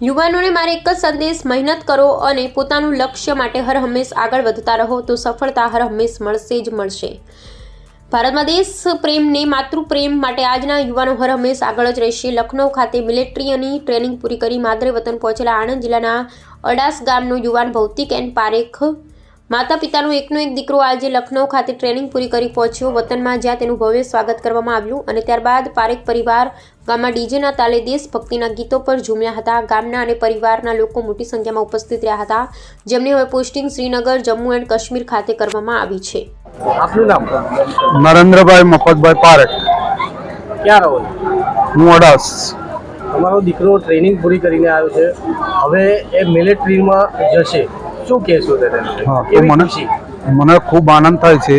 યુવાનોને મારે એક જ સંદેશ, મહેનત કરો અને પોતાનું લક્ષ્ય માટે હર હંમેશ આગળ વધતા રહો, તો સફળતા હર હંમેશ મળશે જ મળશે. ભારતમાં દેશ પ્રેમને, માતૃપ્રેમ માટે આજના યુવાનો હર હંમેશ આગળ જ રહેશે. લખનૌ ખાતે મિલિટરીની ટ્રેનિંગ પૂરી કરી માદરે વતન પહોંચેલા આણંદ જિલ્લાના અડાસ ગામનો યુવાન ભૌતિક એન પારેખ માતા પિતાનો એકનો એક દીકરો આજે લખનૌ ખાતે ટ્રેનિંગ પૂરી કરી પહોંચ્યો. વતનમાં જ્યાં તેનું ભવ્ય સ્વાગત કરવામાં આવ્યું અને ત્યારબાદ પારેખ પરિવાર ગામમાં ડીજેના તાલે દેશભક્તિના ગીતો પર ઝૂમ્યા હતા. ગામના અને પરિવારના લોકો મોટી સંખ્યામાં ઉપસ્થિત રહ્યા હતા. જેમની હવે પોસ્ટિંગ શ્રીનગર જમ્મુ એન્ડ કાશ્મીર ખાતે કરવામાં આવી છે. આપનું નામ? નરેન્દ્રભાઈ મફતભાઈ પારેખ. ક્યાં રહો હું અડાસ. તમારો દીકરો ટ્રેનિંગ પૂરી કરીને આવ્યો છે. હવે એ મિલિટરીમાં જશે. શું કહેશો મને મને ખૂબ આનંદ થાય છે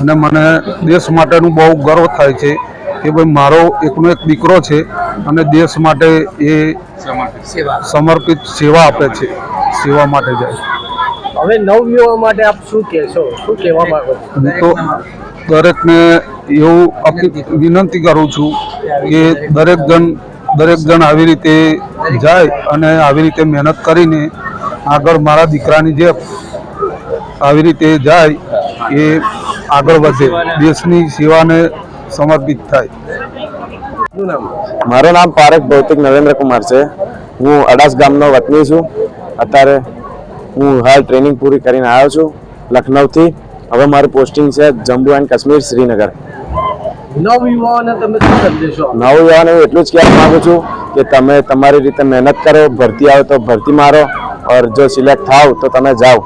અને મને દેશ માટેનું બહુ ગર્વ થાય છે કે ભાઈ મારો એકનો એક દીકરો છે અને દેશ માટે એ સમર્પિત સેવા આપે છે સેવા માટે જાય હવે નવયુવા માટે આપ શું કહેશો? શું કહેવા માંગો હું તો દરેકને એવું વિનંતી કરું છું કે દરેક જણ દરેક જણ આવી રીતે જાય અને આવી રીતે મહેનત કરીને આગળ મારા દીકરાની જે આવી રીતે જાય એ આગળ વધે દેશની સેવાને સમર્પિત થાય. મારું નામ પારેખ ભૌતિક નરેન્દ્ર કુમાર છે. હું અડાસ ગામનો વતની છું. અત્યારે હું હાલ ટ્રેનિંગ પૂરી કરીને આવ્યો છું લખનૌથી. હવે મારું પોસ્ટિંગ છે જમ્મુ એન્ડ કાશ્મીર શ્રીનગર. નવયુવાઓને તમે શું સંદેશો એટલું જ કહેવા માગું છું કે તમે તમારી રીતે મહેનત કરો ભરતી આવે તો ભરતી મારો. ઓર જો સિલેક્ટ થાવ તો તમે જાઓ.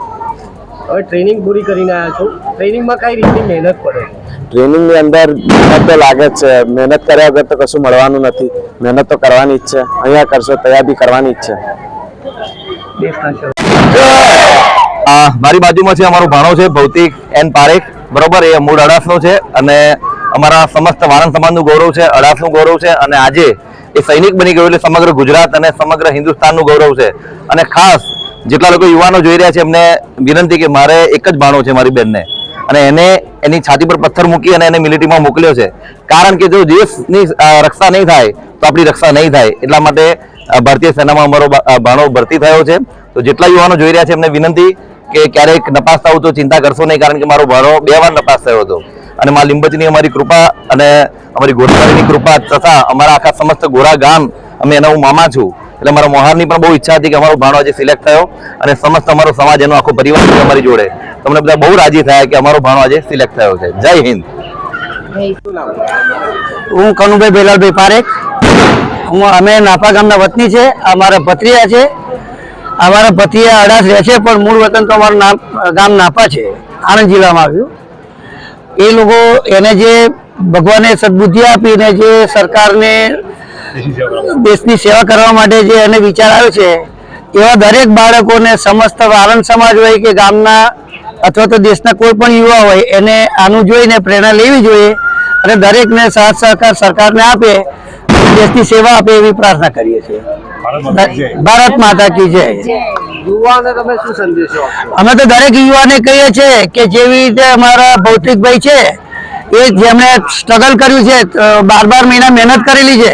હવે ટ્રેનિંગ પૂરી કરીને આવ્યા છો. ટ્રેનિંગમાં કઈ રીતની મહેનત પડે? ટ્રેનિંગની અંદર મહેનત તો લાગે જ છે. મહેનત કર્યા વગર તો કશું મળવાનું નથી. મહેનત તો કરવાની જ છે. અહીંયા કરશો તૈયાર બી કરવાની જ છે. આ મારી બાજુમાં છે અમારો ભાણો છે ભૌતિક એન પારેખ. બરોબર એ મૂળ અડાસનો છે અને અમારા સમસ્ત વાણંદ સમાજનું ગૌરવ છે અડાસનું ગૌરવ છે અને આજે એ સૈનિક બની ગયો એટલે સમગ્ર ગુજરાત અને સમગ્ર હિન્દુસ્તાનનું ગૌરવ છે. અને ખાસ જેટલા લોકો યુવાનો જોઈ રહ્યા છે, એમને વિનંતી કે મારે એક જ ભાણો છે મારી બેનને. અને એને એની છાતી પર પથ્થર મૂકી અને એને મિલિટરીમાં મોકલ્યો છે. કારણ કે જો દેશની રક્ષા નહીં થાય, તો આપણી રક્ષા નહીં થાય. એટલા માટે ભારતીય સેનામાં અમારો ભાણો ભરતી થયો છે. તો જેટલા યુવાનો જોઈ રહ્યા છે, એમને વિનંતી કે ક્યારેક નપાસ થાવ તો ચિંતા કરશો નહીં, કારણ કે મારો ભાણો બે વાર નપાસ થયો હતો. અને મા લીંબચની અમારી કૃપા અને અમારી ગોરખાની કૃપા તથા અમારા આખા સમસ્ત ગોરા ગામ, અમે એના હું મામા છું. એટલે મારા મોહારની પણ બહુ ઈચ્છા હતી કે અમારો ભાણો આજે સિલેક્ટ થયો અને સમસ્ત અમારો સમાજ એનો આખો પરિવાર છે અમારી જોડે. તમને બધા બહુ રાજી થયા કે અમારો ભાણો આજે સિલેક્ટ થયો છે. જય હિન્દ. હું કનુભાઈ બેલાલભાઈ પારેખ. હું, અમે નાપા ગામના વતની છે. અમારા ભત્રીયા છે. અમારા ભત્રીયા અડાસ રહે છે, પણ મૂળ વતન તો અમારું નામ, ગામ નાપા છે. આણંદ જિલ્લામાં આવ્યું. એ લોકો એને જે ભગવાને સદબુદ્ધિ આપીને જે સરકારને દેશની સેવા કરવા માટે જે એને વિચાર આવ્યો છે એવા દરેક બાળકોને સમસ્ત વારણ સમાજ હોય કે ગામના અથવા તો દેશના કોઈ પણ યુવા હોય એને આનું જોઈને પ્રેરણા લેવી જોઈએ અને દરેકને સાથ સહકાર સરકારને આપે દેશની સેવા આપે એવી પ્રાર્થના કરીએ છીએ. ભારત માતા કી જય. યુવાઓને તમે શું સંદેશો અમે તો દરેક યુવાને કહીએ છીએ કે જેવી રીતે અમારા ભૌતિકભાઈ છે, એ જેમણે સ્ટ્રગલ કર્યું છે બાર બાર મહિના મહેનત કરેલી છે,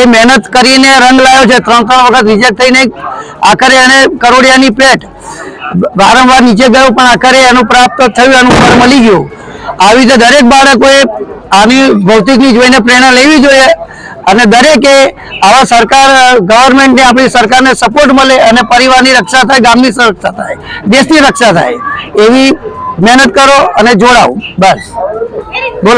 એ મહેનત કરીને રંગ લાવ્યો છે ત્રણ ત્રણ વખત રિજેક્ટ થઈને આખરે એને કરોડિયાની પ્લેટ વારંવાર નીચે ગયો, પણ આખરે એનું પ્રાપ્ત થયું, એનું ફળ મળી ગયું. આવી રીતે દરેક બાળકોએ આની ભૌતિકની જોઈને પ્રેરણા લેવી જોઈએ. અને દરેકે આવા સરકાર ગવર્મેન્ટને આપણી સરકારને સપોર્ટ મળે અને પરિવારની રક્ષા થાય, ગામની રક્ષા થાય, દેશની રક્ષા થાય. એવી મહેનત કરો અને જોડાઓ. બસ. બોલો.